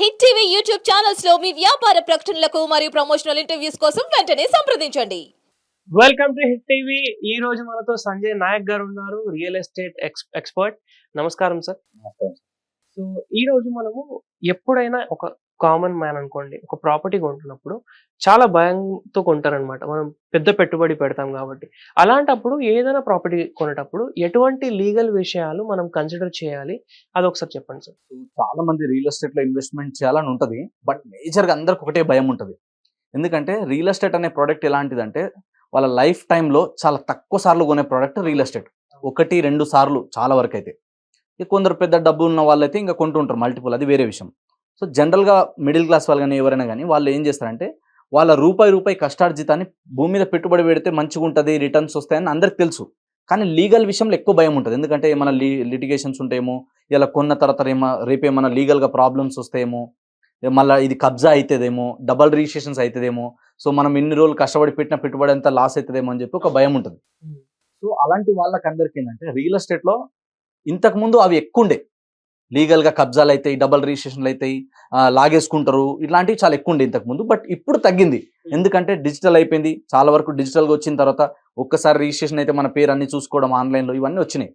Hit TV YouTube ఛానల్స్లో మీ వ్యాపార ప్రకటనలకు మరియు ప్రమోషనల్ ఇంటర్వ్యూస్ కోసం వెంటనే సంప్రదించండి. వెల్కమ్ టు హిట్ టీవీ ఈ రోజు మనతో సంజయ్ నాయక్ గారు ఉన్నారు రియల్ ఎస్టేట్ ఎక్స్ ఎక్స్పర్ట్ నమస్కారం సార్ సో ఈ రోజు మనము ఎప్పుడైనా ఒక కామన్ మ్యాన్ అనుకోండి. ఒక ప్రాపర్టీ కొంటున్నప్పుడు చాలా భయంతో కొంటారనమాట మనం పెద్ద పెట్టుబడి పెడతాం కాబట్టి. అలాంటప్పుడు ఏదైనా ప్రాపర్టీ కొనేటప్పుడు ఎటువంటి లీగల్ విషయాలు మనం కన్సిడర్ చేయాలి? అది ఒకసారి చెప్పండి సార్. చాలా మంది రియల్ ఎస్టేట్లో ఇన్వెస్ట్మెంట్ చేయాలని ఉంటుంది. బట్ మేజర్గా అందరికి ఒకటే భయం ఉంటుంది. ఎందుకంటే రియల్ ఎస్టేట్ అనే ప్రోడక్ట్ ఎలాంటిదంటే వాళ్ళ లైఫ్ టైంలో చాలా తక్కువ సార్లు కొనే ప్రోడక్ట్ రియల్ ఎస్టేట్. ఒకటి రెండు సార్లు చాలా వరకు అయితే కొందరు పెద్ద డబ్బు ఉన్న వాళ్ళైతే ఇంకా కొంటుంటారు మల్టిపుల్. అది వేరే విషయం. సో జనరల్గా మిడిల్ క్లాస్ వాళ్ళు కానీ ఎవరైనా కానీ వాళ్ళు ఏం చేస్తారంటే వాళ్ళ రూపాయి రూపాయి కష్టార్జితాన్ని భూమి మీద పెట్టుబడి పెడితే మంచిగా ఉంటుంది రిటర్న్స్ వస్తాయని అందరికి తెలుసు. కానీ లీగల్ విషయంలో ఎక్కువ భయం ఉంటుంది. ఎందుకంటే ఏమైనా లీ లిటిగేషన్స్ ఉంటాయేమో ఇలా కొన్న తర్వాత ఏమో రేపు ఏమైనా లీగల్గా ప్రాబ్లమ్స్ వస్తాయేమో మళ్ళీ ఇది కబ్జా అవుతుందేమో డబల్ రిజిస్ట్రేషన్స్ అవుతుందేమో సో మనం ఎన్ని రోజులు కష్టపడి పెట్టిన పెట్టుబడి అంతా లాస్ అవుతుందేమో అని చెప్పి ఒక భయం ఉంటుంది. సో అలాంటి వాళ్ళకి అందరికీ ఏంటంటే రియల్ ఎస్టేట్లో ఇంతకు ముందు అవి ఎక్కువ ఉండే లీగల్గా కబ్జాలు అవుతాయి డబల్ రిజిస్ట్రేషన్లు అవుతాయి లాగేసుకుంటారు. ఇలాంటివి చాలా ఎక్కువ ఉండే ఇంతకు ముందు. బట్ ఇప్పుడు తగ్గింది. ఎందుకంటే డిజిటల్ అయిపోయింది. చాలా వరకు డిజిటల్గా వచ్చిన తర్వాత ఒక్కసారి రిజిస్ట్రేషన్ అయితే మన పేరు అన్ని చూసుకోవడం ఆన్లైన్లో ఇవన్నీ వచ్చినాయి.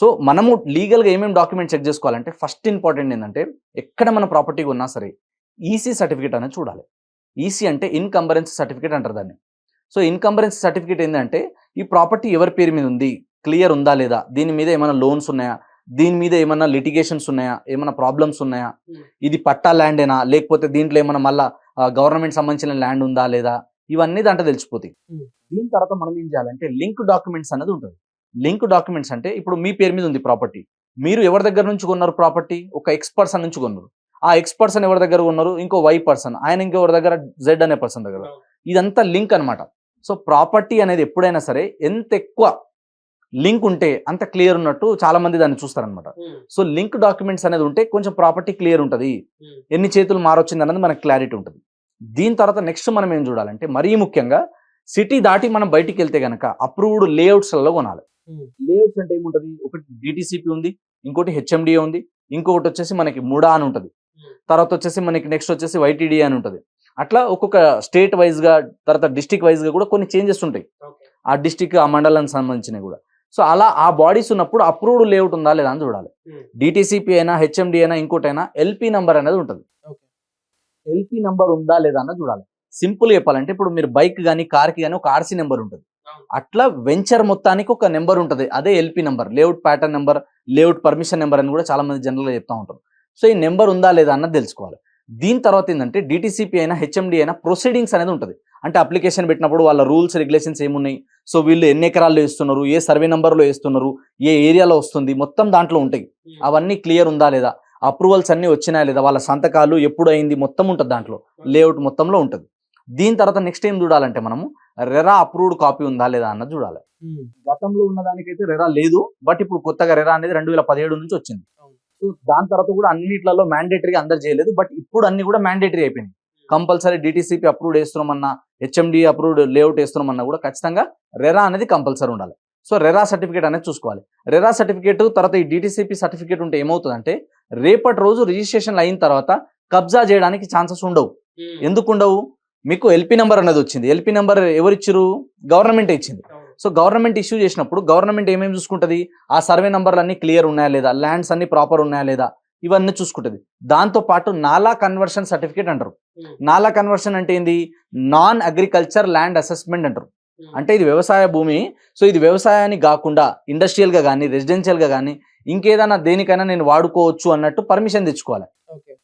సో మనము లీగల్గా ఏమేమి డాక్యుమెంట్ చెక్ చేసుకోవాలంటే ఫస్ట్ ఇంపార్టెంట్ ఏంటంటే ఎక్కడ మన ప్రాపర్టీ ఉన్నా సరే ఈసీ సర్టిఫికేట్ అనేది చూడాలి. ఈసీ అంటే ఇన్కంబరెన్స్ సర్టిఫికేట్ అంటారు దాన్ని. సో ఇన్కంబరెన్స్ సర్టిఫికేట్ ఏంటంటే ఈ ప్రాపర్టీ ఎవరి పేరు మీద ఉంది? క్లియర్ ఉందా లేదా? దీని మీద ఏమైనా లోన్స్ ఉన్నాయా? దీని మీద ఏమైనా లిటిగేషన్స్ ఉన్నాయా? ఏమైనా ప్రాబ్లమ్స్ ఉన్నాయా? Hmm. ఇది పట్టా ల్యాండేనా? లేకపోతే దీంట్లో ఏమైనా మళ్ళా గవర్నమెంట్ సంబంధించిన ల్యాండ్ ఉందా లేదా? ఇవన్నీ దాంట్లో తెలిసిపోతాయి. Hmm. దీని తర్వాత మనం ఏం చేయాలంటే లింక్ డాక్యుమెంట్స్ అనేది ఉంటుంది. లింక్ డాక్యుమెంట్స్ అంటే ఇప్పుడు మీ పేరు మీద ఉంది ప్రాపర్టీ. మీరు ఎవరి దగ్గర నుంచి కొన్నారు ప్రాపర్టీ? ఒక ఎక్స్ పర్సన్ నుంచి కొన్నారు. ఆ ఎక్స్ పర్సన్ ఎవరి దగ్గర ఉన్నారు ఇంకో వై పర్సన్ ఆయన ఇంకెవరి దగ్గర? జెడ్ అనే పర్సన్ దగ్గర. ఇదంతా లింక్ అన్నమాట. సో ప్రాపర్టీ అనేది ఎప్పుడైనా సరే ఎంత ఎక్కువ లింక్ ఉంటే అంత క్లియర్ ఉన్నట్టు చాలా మంది దాన్ని చూస్తారనమాట సో లింక్ డాక్యుమెంట్స్ అనేది ఉంటే కొంచెం ప్రాపర్టీ క్లియర్ ఉంటుంది. ఎన్ని చేతులు మారొచ్చింది అనేది మనకు క్లారిటీ ఉంటుంది. దీని తర్వాత నెక్స్ట్ మనం ఏం చూడాలంటే మరీ ముఖ్యంగా సిటీ దాటి మనం బయటికి వెళ్తే గనక అప్రూవ్డ్ లేఅవుట్స్లలో కొనాలి. లేఅవుట్స్ అంటే ఏముంటది? ఒకటి డిటిసిపి ఉంది ఇంకోటి హెచ్ఎండిఏ ఉంది ఇంకొకటి వచ్చేసి మనకి ముడా అని ఉంటుంది. తర్వాత వచ్చేసి మనకి నెక్స్ట్ వచ్చేసి వైటీడీ అని ఉంటుంది. అట్లా ఒక్కొక్క స్టేట్ వైజ్గా తర్వాత డిస్టిక్ వైజ్గా కూడా కొన్ని చేంజెస్ ఉంటాయి. ఆ డిస్టిక్ ఆ మండలానికి సంబంధించినవి కూడా. సో అలా ఆ బాడీస్ ఉన్నప్పుడు అప్రూవ్డ్ లేఅవుట్ ఉందా లేదా అని చూడాలి. డిటిసిపి అయినా హెచ్ఎండి అయినా ఇంకోటైనా ఎల్పి నంబర్ అనేది ఉంటుంది. ఎల్పి నంబర్ ఉందా లేదా అన్నది చూడాలి. సింపుల్ చెప్పాలంటే ఇప్పుడు మీరు బైక్ కానీ కార్కి కానీ ఒక ఆర్సీ నెంబర్ ఉంటుంది. అట్లా వెంచర్ మొత్తానికి ఒక నెంబర్ ఉంటుంది. అదే LP number layout pattern number layout permission number అని కూడా చాలా మంది జనరల్గా చెప్తా ఉంటారు. సో ఈ నెంబర్ ఉందా లేదా అన్నది తెలుసుకోవాలి. దీని తర్వాత ఏంటంటే డిటిసిపి అయినా హెచ్ఎండి అయినా ప్రొసీడింగ్స్ అనేది ఉంటుంది. అంటే అప్లికేషన్ పెట్టినప్పుడు వాళ్ళ రూల్స్ రెగ్యులేషన్స్ ఏమున్నాయి? సో వీళ్ళు ఎన్ని ఎకరాల్లో వేస్తున్నారు? ఏ సర్వే నెంబర్లో వేస్తున్నారు? ఏ ఏరియాలో వస్తుంది? మొత్తం దాంట్లో ఉంటాయి. అవన్నీ క్లియర్ ఉందా లేదా? అప్రూవల్స్ అన్ని వచ్చినాయా లేదా? వాళ్ళ సంతకాలు ఎప్పుడు అయింది? మొత్తం ఉంటుంది దాంట్లో. లేఅవుట్ మొత్తంలో ఉంటుంది. దీని తర్వాత నెక్స్ట్ ఏం చూడాలంటే మనము రెరా అప్రూవ్డ్ కాపీ ఉందా లేదా అన్నది చూడాలి. గతంలో ఉన్న దానికైతే రెరా లేదు. బట్ ఇప్పుడు కొత్తగా రెరా అనేది రెండు వేల పదిహేడు నుంచి వచ్చింది. సో దాని తర్వాత కూడా అన్నిట్లలో మ్యాండేటరీగా అందరు చేయలేదు. బట్ ఇప్పుడు అన్ని కూడా మ్యాండేటరీ అయిపోయినాయి. కంపల్సరీ డిటిసిపి అప్రూవ్డ్ వేస్తున్నామన్నా హెచ్ఎండి అప్రూవ్డ్ లేఅవుట్ వేస్తున్నామన్నా కూడా ఖచ్చితంగా రెరా అనేది కంపల్సరీ ఉండాలి. సో రెరా సర్టిఫికేట్ అనేది చూసుకోవాలి. రెరా సర్టిఫికేట్ తర్వాత ఈ డిటిసిపి సర్టిఫికేట్ ఉంటే ఏమవుతుందంటే రేపటి రోజు రిజిస్ట్రేషన్ అయిన తర్వాత కబ్జా చేయడానికి ఛాన్సెస్ ఉండవు. ఎందుకు ఉండవు? మీకు ఎల్పి నెంబర్ అనేది వచ్చింది. ఎల్పి నెంబర్ ఎవరు ఇచ్చారు గవర్నమెంట్ ఇచ్చింది. సో గవర్నమెంట్ ఇష్యూ చేసినప్పుడు గవర్నమెంట్ ఏమేమి చూసుకుంటది? ఆ సర్వే నంబర్లు అన్ని క్లియర్ ఉన్నాయా లేదా? ల్యాండ్స్ అన్ని ప్రాపర్ ఉన్నాయా లేదా? ఇవన్నీ చూసుకుంటది. దాంతో పాటు నాలా కన్వర్షన్ సర్టిఫికేట్ అంటారు. నాలా కన్వర్షన్ అంటే ఏంది? నాన్ అగ్రికల్చర్ ల్యాండ్ అసెస్మెంట్ అంటారు. అంటే ఇది వ్యవసాయ భూమి సో ఇది వ్యవసాయాన్ని కాకుండా ఇండస్ట్రియల్గా కానీ రెసిడెన్షియల్గా కానీ ఇంకేదైనా దేనికైనా నేను వాడుకోవచ్చు అన్నట్టు పర్మిషన్ తెచ్చుకోవాలి.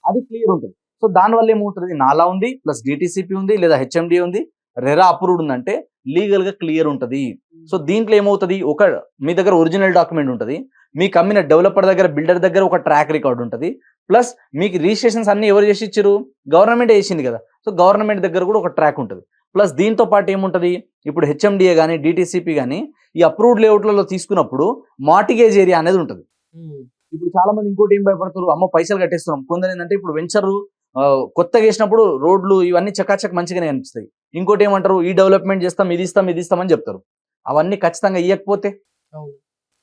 అది క్లియర్ ఉంటుంది. సో దానివల్ల ఏమవుతుంది? నాలా ఉంది ప్లస్ డిటిసిపి ఉంది లేదా హెచ్ఎండి ఉంది. రెరా అప్రూవ్డ్ ఉందంటే లీగల్గా క్లియర్ ఉంటుంది. సో దీంట్లో ఏమవుతుంది? ఒక మీ దగ్గర ఒరిజినల్ డాక్యుమెంట్ ఉంటుంది. మీకు అమ్మిన డెవలపర్ దగ్గర బిల్డర్ దగ్గర ఒక ట్రాక్ రికార్డ్ ఉంటుంది. ప్లస్ మీకు రిజిస్ట్రేషన్స్ అన్ని ఎవరు చేసి ఇచ్చారు గవర్నమెంట్ చేసింది కదా. సో గవర్నమెంట్ దగ్గర కూడా ఒక ట్రాక్ ఉంటుంది. ప్లస్ దీంతో పాటు ఏముంటుంది? ఇప్పుడు హెచ్ఎండిఏ కానీ డిటిసిపి కానీ ఈ అప్రూవ్డ్ లేఅవుట్లలో తీసుకున్నప్పుడు మార్టిగేజ్ ఏరియా అనేది ఉంటుంది. ఇప్పుడు చాలా మంది ఇంకోటి ఏం భయపడతారు అమ్మ పైసలు కట్టేస్తున్నాం. కొందరు ఏంటంటే ఇప్పుడు వెంచర్ కొత్తగా వేసినప్పుడు రోడ్లు ఇవన్నీ చకాచక్ మంచిగానే అనిపిస్తాయి ఇంకోటి ఏమంటారు? ఈ డెవలప్మెంట్ చేస్తాం ఇది ఇస్తాం ఇది ఇస్తామని చెప్తారు. అవన్నీ ఖచ్చితంగా ఇవ్వకపోతే.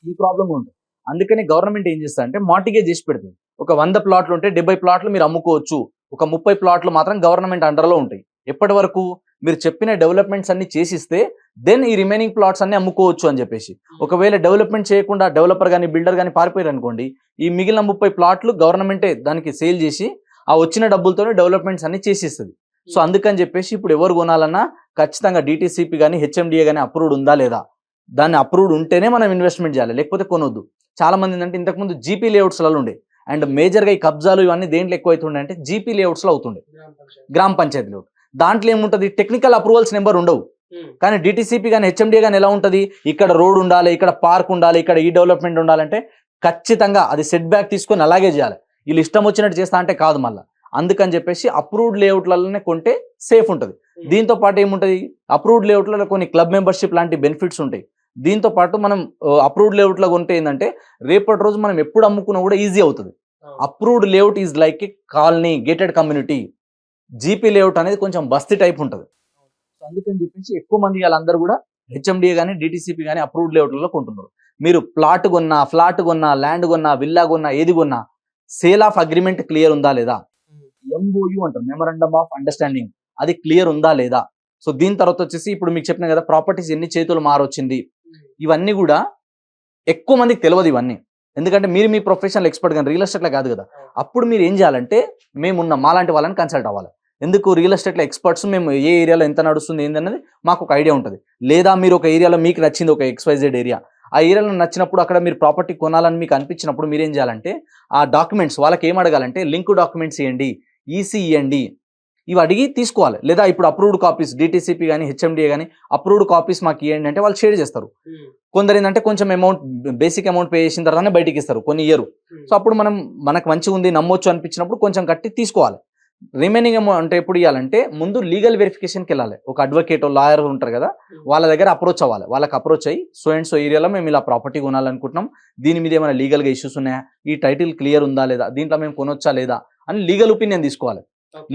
ఈ ప్రాబ్లం ఉంటుంది అందుకని గవర్నమెంట్ ఏం చేస్తా అంటే మార్టిగేజ్ చేసి పెడుతుంది. ఒక వంద ప్లాట్లు ఉంటే డెబ్బై ప్లాట్లు మీరు అమ్ముకోవచ్చు. ఒక ముప్పై ప్లాట్లు మాత్రం గవర్నమెంట్ అండర్లో ఉంటాయి. ఎప్పటి వరకు? మీరు చెప్పిన డెవలప్మెంట్స్ అన్ని చేసిస్తే దెన్ ఈ రిమైనింగ్ ప్లాట్స్ అన్ని అమ్ముకోవచ్చు అని చెప్పేసి. ఒకవేళ డెవలప్మెంట్ చేయకుండా డెవలపర్ కానీ బిల్డర్ కానీ పారిపోయారు అనుకోండి ఈ మిగిలిన ముప్పై ప్లాట్లు గవర్నమెంటే దానికి సేల్ చేసి ఆ వచ్చిన డబ్బులతోనే డెవలప్మెంట్స్ అన్ని చేసిస్తుంది. సో అందుకని చెప్పేసి ఇప్పుడు ఎవరు కొనాలన్నా ఖచ్చితంగా డిటీసీపీ కానీ హెచ్ఎండిఏ కానీ అప్రూవ్డ్ ఉందా లేదా? దాన్ని అప్రూవ్డ్ ఉంటేనే మనం ఇన్వెస్ట్మెంట్ చేయాలి లేకపోతే కొనొద్దు. చాలా మంది ఏంటంటే ఇంతకుముందు జీపీ లేఅవుట్స్లలో ఉండే. అండ్ మేజర్గా ఈ కబ్జాలు ఇవన్నీ దేంట్లో ఎక్కువ అవుతుండే అంటే జీపీ లేఅవుట్స్లో అవుతుండే. గ్రామ పంచాయతీ. లేఅవుట్ దాంట్లో ఏముంటుంది? టెక్నికల్ అప్రూవల్స్ నెంబర్ ఉండవు. కానీ డిటీసీపీ కానీ హెచ్ఎండిఏ కానీ ఎలా ఉంటుంది? ఇక్కడ రోడ్ ఉండాలి ఇక్కడ పార్క్ ఉండాలి ఇక్కడ ఈ డెవలప్మెంట్ ఉండాలంటే ఖచ్చితంగా అది సెట్ బ్యాక్ తీసుకొని అలాగే చేయాలి. వీళ్ళు ఇష్టం వచ్చినట్టు చేస్తా అంటే కాదు మళ్ళీ. అందుకని చెప్పేసి అప్రూవ్డ్ లేఅవుట్లలోనే కొంటే సేఫ్ ఉంటుంది. దీంతో పాటు ఏముంటుంది? అప్రూవ్డ్ లేఅవుట్లలో కొన్ని క్లబ్ మెంబర్షిప్ లాంటి బెనిఫిట్స్ ఉంటాయి. దీంతో పాటు మనం అప్రూవ్డ్ లేఅవుట్లో కొంటే ఏంటంటే రేపటి రోజు మనం ఎప్పుడు అమ్ముకున్నా కూడా ఈజీ అవుతుంది. Approved layout is like a colony gated community GP layout అనేది కొంచెం బస్తీ టైప్ ఉంటుంది. అందుకని చెప్పేసి ఎక్కువ మంది వాళ్ళందరూ కూడా హెచ్ఎండిఏ కానీ డిటీసీపీ కానీ అప్రూవ్డ్ లేఅవుట్లలో కొంటున్నారు. మీరు ప్లాట్ కొన్నా ఫ్లాట్ కొన్నా ల్యాండ్ కొన్నా విల్లా కొన్నా ఏది కొన్నా సేల్ ఆఫ్ అగ్రిమెంట్ క్లియర్ ఉందా లేదా? ఎంఓయు అంటారు. మెమరాండమ్ ఆఫ్ అండర్స్టాండింగ్ అది క్లియర్ ఉందా లేదా? సో దీని తర్వాత వచ్చేసి ఇప్పుడు మీకు చెప్పిన కదా ప్రాపర్టీస్ ఎన్ని చేతులు మారొచ్చింది? ఇవన్నీ కూడా ఎక్కువ మందికి తెలియదు ఇవన్నీ. ఎందుకంటే మీరు మీ ప్రొఫెషనల్ ఎక్స్పర్ట్ కానీ రియల్ ఎస్టేట్లో కాదు కదా. అప్పుడు మీరు ఏం చేయాలంటే మేమున్న మాలాంటి వాళ్ళని కన్సల్ట్ అవ్వాలి. ఎందుకు రియల్ ఎస్టేట్లో ఎక్స్పర్ట్స్ మేము ఏ ఏరియాలో ఎంత నడుస్తుంది ఏందన్నది మాకు ఒక ఐడియా ఉంటుంది. లేదా మీరు ఒక ఏరియాలో మీకు నచ్చింది ఒక ఎక్స్వైజెడ్ ఏరియా. ఆ ఏరియాలో నచ్చినప్పుడు అక్కడ మీరు ప్రాపర్టీ కొనాలని మీకు అనిపించినప్పుడు మీరు ఏం చేయాలంటే ఆ డాక్యుమెంట్స్ వాళ్ళకి ఏం అడగాలంటే లింక్ డాక్యుమెంట్స్ ఇవ్వండి ఈసీ ఇవ్వండి ఇవి అడిగి తీసుకోవాలి. లేదా ఇప్పుడు అప్రూవ్డ్ కాపీస్ డిటీసీపీ కానీ హెచ్ఎండిఏ కానీ అప్రూవ్డ్ కాపీస్ మాకు ఇవ్వండి అంటే వాళ్ళు షేర్ చేస్తారు. కొందరు ఏంటంటే కొంచెం అమౌంట్ బేసిక్ అమౌంట్ పే చేసిన తర్వాతనే బయటికి ఇస్తారు. కొన్ని ఇయర్ సో అప్పుడు మనం మనకు మంచిగా ఉంది నమ్మొచ్చు అనిపించినప్పుడు కొంచెం కట్టి తీసుకోవాలి. రిమైనింగ్ అమౌంట్ అంటే ఎప్పుడు ఇవ్వాలంటే ముందు లీగల్ వెరిఫికేషన్కి వెళ్ళాలి ఒక అడ్వకేట్ లాయర్ ఉంటారు కదా వాళ్ళ దగ్గర అప్రోచ్ అవ్వాలి. వాళ్ళకి అప్రోచ్ అయ్యి సో అండ్ సో ఏరియాలో మేము ఇలా ప్రాపర్టీ కొనాలనుకుంటున్నాం. దీని మీద ఏమైనా లీగల్గా ఇష్యూస్ ఉన్నాయా? ఈ టైటిల్ క్లియర్ ఉందా లేదా? దీంట్లో మేము కొనొచ్చా లేదా? అని లీగల్ ఒపీనియన్ తీసుకోవాలి.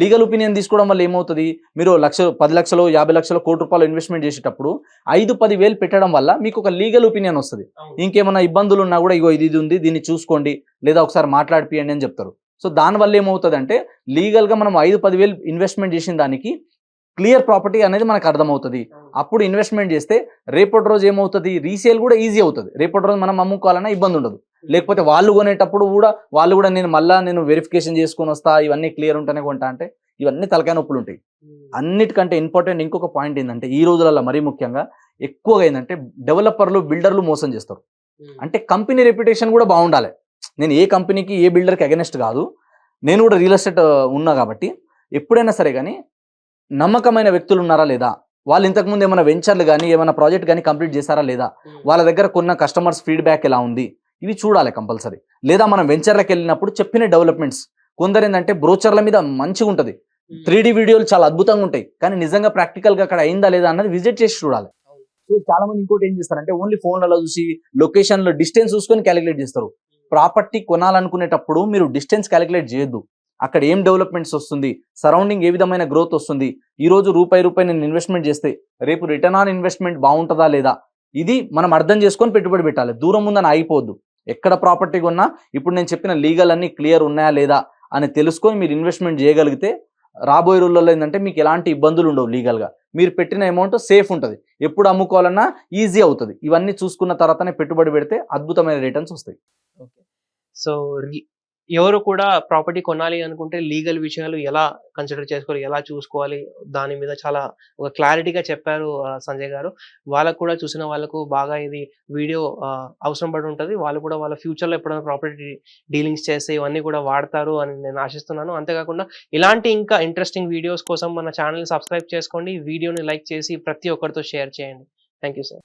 లీగల్ ఒపీనియన్ తీసుకోవడం వల్ల ఏమవుతుంది? మీరు లక్ష పది లక్షలు యాభై లక్షలు కోటి రూపాయలు ఇన్వెస్ట్మెంట్ చేసేటప్పుడు ఐదు పది వేలు పెట్టడం వల్ల మీకు ఒక లీగల్ ఒపీనియన్ వస్తుంది. ఇంకేమైనా ఇబ్బందులు ఉన్నా కూడా ఇగో ఇది ఇది ఉంది దీన్ని చూసుకోండి లేదా ఒకసారి మాట్లాడిపియండి అని చెప్తారు. సో దానివల్ల ఏమవుతుంది అంటే లీగల్గా మనం ఐదు పదివేలు ఇన్వెస్ట్మెంట్ చేసిన దానికి క్లియర్ ప్రాపర్టీ అనేది మనకు అర్థమవుతుంది. అప్పుడు ఇన్వెస్ట్మెంట్ చేస్తే రేపటి రోజు ఏమవుతుంది? రీసేల్ కూడా ఈజీ అవుతుంది. రేపటి రోజు మనం అమ్ముకోవాలన్నా ఇబ్బంది ఉండదు. లేకపోతే వాళ్ళు కొనేటప్పుడు కూడా వాళ్ళు కూడా నేను మళ్ళా నేను వెరిఫికేషన్ చేసుకొని వస్తా ఇవన్నీ క్లియర్ ఉంటేనే కొంటా అంటే ఇవన్నీ తలకాయ నొప్పులు ఉంటాయి. అన్నిటికంటే ఇంపార్టెంట్ ఇంకొక పాయింట్ ఏంటంటే ఈ రోజులలో మరీ ముఖ్యంగా ఎక్కువగా ఏంటంటే డెవలపర్లు బిల్డర్లు మోసం చేస్తారు. అంటే కంపెనీ రెప్యుటేషన్ కూడా బాగుండాలి. నేను ఏ కంపెనీకి ఏ బిల్డర్కి అగెనెస్ట్ కాదు. నేను కూడా రియల్ ఎస్టేట్ ఉన్నా కాబట్టి ఎప్పుడైనా సరే కానీ నమ్మకమైన వ్యక్తులు ఉన్నారా లేదా? వాళ్ళు ఇంతకుముందు ఏమైనా వెంచర్లు కానీ ఏమైనా ప్రాజెక్ట్ కానీ కంప్లీట్ చేశారా లేదా? వాళ్ళ దగ్గర కొన్న కస్టమర్స్ ఫీడ్బ్యాక్ ఎలా ఉంది? ఇవి చూడాలి కంపల్సరీ. లేదా మనం వెంచర్లకు వెళ్ళినప్పుడు చెప్పిన డెవలప్మెంట్స్. కొందరు ఏంటంటే బ్రోచర్ల మీద మంచిగా ఉంటుంది. త్రీ వీడియోలు చాలా అద్భుతంగా ఉంటాయి. కానీ నిజంగా ప్రాక్టికల్గా అక్కడ అయిందా లేదా అన్నది విజిట్ చేసి చూడాలి. సో చాలా మంది ఇంకోటి ఏం చేస్తారంటే ఓన్లీ ఫోన్లలో చూసి లొకేషన్లో డిస్టెన్స్ చూసుకొని క్యాలిక్యులేట్ చేస్తారు. ప్రాపర్టీ కొనాలనుకునేటప్పుడు మీరు డిస్టెన్స్ క్యాలిక్యులేట్ చేయొద్దు. అక్కడ ఏం డెవలప్మెంట్స్ వస్తుంది? సరౌండింగ్ ఏ విధమైన గ్రోత్ వస్తుంది? ఈ రోజు రూపాయి రూపాయి నేను ఇన్వెస్ట్మెంట్ చేస్తే రేపు రిటర్న్ ఆన్ ఇన్వెస్ట్మెంట్ బాగుంటుందా లేదా? ఇది మనం అర్థం చేసుకొని పెట్టుబడి పెట్టాలి. దూరం ఉందని ఆగిపోవద్దు. ఎక్కడ ప్రాపర్టీ కొన్నా ఇప్పుడు నేను చెప్పిన లీగల్ అన్ని క్లియర్ ఉన్నాయా లేదా అని తెలుసుకొని మీరు ఇన్వెస్ట్మెంట్ చేయగలిగితే రాబోయే రోజుల్లో ఏంటంటే మీకు ఎలాంటి ఇబ్బందులు ఉండవు లీగల్గా. మీరు పెట్టిన అమౌంట్ సేఫ్ ఉంటుంది. ఎప్పుడు అమ్ముకోవాలన్నా ఈజీ అవుతుంది. ఇవన్నీ చూసుకున్న తర్వాతనే పెట్టుబడి పెడితే అద్భుతమైన రిటర్న్స్ వస్తాయి. సో ఎవరు కూడా ప్రాపర్టీ కొనాలి అనుకుంటే లీగల్ విషయాలు ఎలా కన్సిడర్ చేసుకోవాలి ఎలా చూసుకోవాలి దాని మీద చాలా ఒక క్లారిటీగా చెప్పారు సంజయ్ గారు. వాళ్ళకు కూడా చూసిన వాళ్ళకు బాగా ఇది వీడియో అవసరం పడి ఉంటుంది. వాళ్ళు కూడా వాళ్ళ ఫ్యూచర్లో ఎప్పుడైనా ప్రాపర్టీ డీలింగ్స్ చేస్తే ఇవన్నీ కూడా వాడతారు అని నేను ఆశిస్తున్నాను. అంతేకాకుండా ఇలాంటి ఇంకా ఇంట్రెస్టింగ్ వీడియోస్ కోసం మన ఛానల్ సబ్స్క్రైబ్ చేసుకోండి. వీడియోని లైక్ చేసి ప్రతి ఒక్కరితో షేర్ చేయండి. Thank you sir.